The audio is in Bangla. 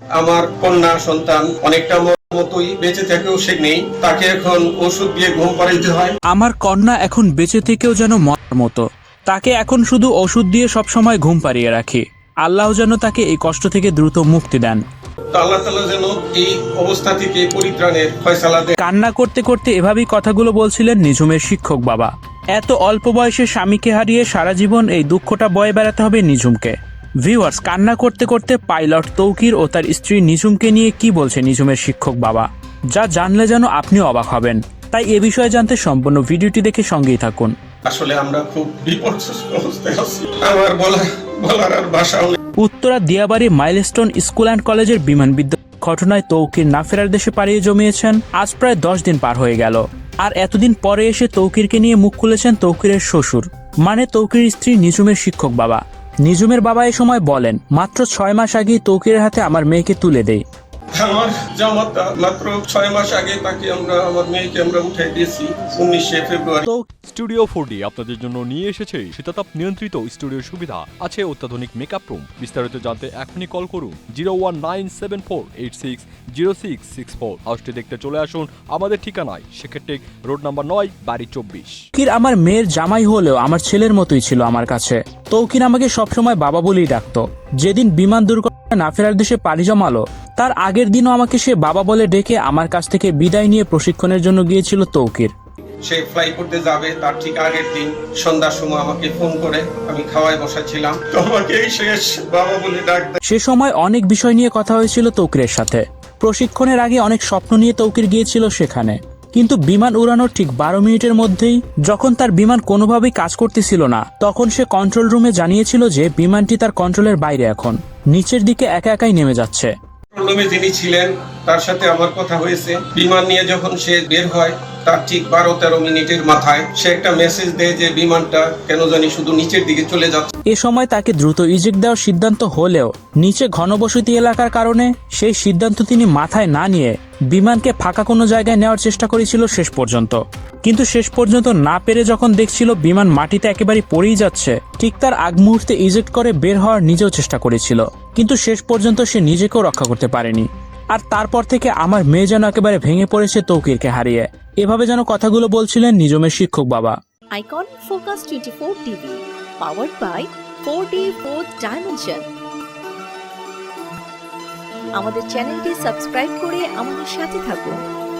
আমার কন্যা সন্তান অনেকটা মতোই বেঁচে থেকেও সে নেই। তাকে এখন ওষুধ দিয়ে ঘুম পাড়াইতে হয়। আমার কন্যা এখন বেঁচে থেকেও যেন মরার মতো। তাকে এখন শুধু ওষুধ দিয়ে সবসময় ঘুম পাড়িয়ে রাখি। আল্লাহ যেন তাকে এই কষ্ট থেকে দ্রুত মুক্তি দেন। আল্লাহ যেন এই অবস্থা থেকে পরিত্রাণের ফয়সালা দেয় কান্না করতে করতে এভাবেই কথাগুলো বলছিলেন নিঝুমের শিক্ষক বাবা। এত অল্প বয়সে স্বামীকে হারিয়ে সারা জীবন এই দুঃখটা বয়ে বেড়াতে হবে নিঝুমকে। ভিউয়ার্স কান্না করতে করতে পাইলট তৌকির ও তার স্ত্রী নিঝুমকে নিয়ে কি বলছে নিঝুমের শিক্ষক বাবা? যা জানলে যেন আপনিও অবাক হবেন। তাই এ বিষয়ে জানতে সম্পূর্ণ ভিডিওটি দেখে সঙ্গেই থাকুন। আসলে আমরা খুব বিপর্যস্ত অবস্থায় আছি। আমার বলা বলার আর ভাষাও Uttara Diabari milestone school and কলেজের বিমান বিদ্যুৎ ঘটনায় তৌকির না ফেরার দেশে পাড়িয়ে জমিয়েছেন। আজ প্রায় দশ দিন পার হয়ে গেল। আর এতদিন পরে এসে তৌকিরকে নিয়ে মুখ খুলেছেন তৌকিরের শ্বশুর। মানে তৌকির স্ত্রী নিজুমের শিক্ষক বাবা। নিজুমের বাবা এ সময় বলেন, মাত্র ছয় মাস আগে তৌকির হাতে আমার মেয়েকে তুলে দেই। আমার জামাতা মাত্র ছয় মাস আগে তাকে আমরা আমার মেয়েকে আমরা উঠাই দিয়েছি উনিশে ফেব্রুয়ারি। স্টুডিও ফোর ডি আপনাদের জন্য নিয়ে এসেছে শীতাতাপ নিয়ন্ত্রিত স্টুডিও সুবিধা। আছে অত্যাধুনিক মেকআপ রুম বিস্তারিত জানতে এখনই কল করুন zero one nine seven four eight six zero six six four হাউসটি দেখতে চলে আসুন আমাদের ঠিকানায়। শেখেরটেক রোড নাম্বার নয় বাড়ি চব্বিশ। তৌকির আমার মেয়ের জামাই হলেও আমার ছেলের মতোই ছিল আমার কাছে। তৌকির আমাকে সবসময় বাবা বলেই ডাকতো। যেদিন বিমান দুর্ঘটনা না ফেরার দেশে পাড়ি জমালো। তার আগের দিনও আমাকে সে বাবা বলে ডেকে আমার কাছ থেকে বিদায় নিয়ে প্রশিক্ষণের জন্য গিয়েছিল তৌকির। সে ফ্লাই করতে যাবে তার ঠিক আগের দিন সন্ধ্যার সময় আমাকে ফোন করে আমি খাওয়ায় বসাছিলাম। তো আমাকে এই শেষ বাবা বলে ডাক দেয় সে সময় অনেক বিষয় নিয়ে কথা হয়েছিল তৌকিরের সাথে। প্রশিক্ষণের আগে অনেক স্বপ্ন নিয়ে তৌকির গিয়েছিল সেখানে। কিন্তু বিমান উড়ানোর ঠিক বারো মিনিটের মধ্যেই যখন তার বিমান কোনোভাবেই কাজ করতেছিল না তখন সে কন্ট্রোল রুমে জানিয়েছিল যে বিমানটি তার কন্ট্রোলের বাইরে এখন। নিচের দিকে একা একাই নেমে যাচ্ছে। রুমে যিনি ছিলেন তার সাথে আমার কথা হয়েছে। বিমান নিয়ে যখন সে বের হয় তার ঠিক বারো তেরো মিনিটের মাথায় সে একটা মেসেজ দেয় যে বিমানটা কেন জানি শুধু নিচের দিকে চলে যাচ্ছে। এ সময় তাকে দ্রুত ইজেক্ট দেওয়ার সিদ্ধান্ত হলেও নিচে ঘনবসতি এলাকার কারণে সেই সিদ্ধান্ত তিনি মাথায় না নিয়ে বিমানকে ফাঁকা কোনো জায়গায় নেওয়ার চেষ্টা করেছিল শেষ পর্যন্ত। কিন্তু শেষ পর্যন্ত না পেরে যখন দেখছিল বিমান মাটিতে একেবারে পড়েই যাচ্ছে ঠিক তার আগ মুহূর্তে ইজেক্ট করে বের হওয়ার নিজেও চেষ্টা করেছিল কিন্তু শেষ পর্যন্ত সে নিজেকেও রক্ষা করতে পারেনি। আর তারপর থেকে আমার মেয়ে যেন একেবারে ভেঙে পড়েছে তৌকিরকে হারিয়ে। এভাবে যেন কথাগুলো বলছিলেন নিজমের শিক্ষক বাবা। Icon Focus 24 TV, powered by 4D 4th Dimension. আমাদের চ্যানেলটি সাবস্ক্রাইব করে আমাদের সাথে থাকুন।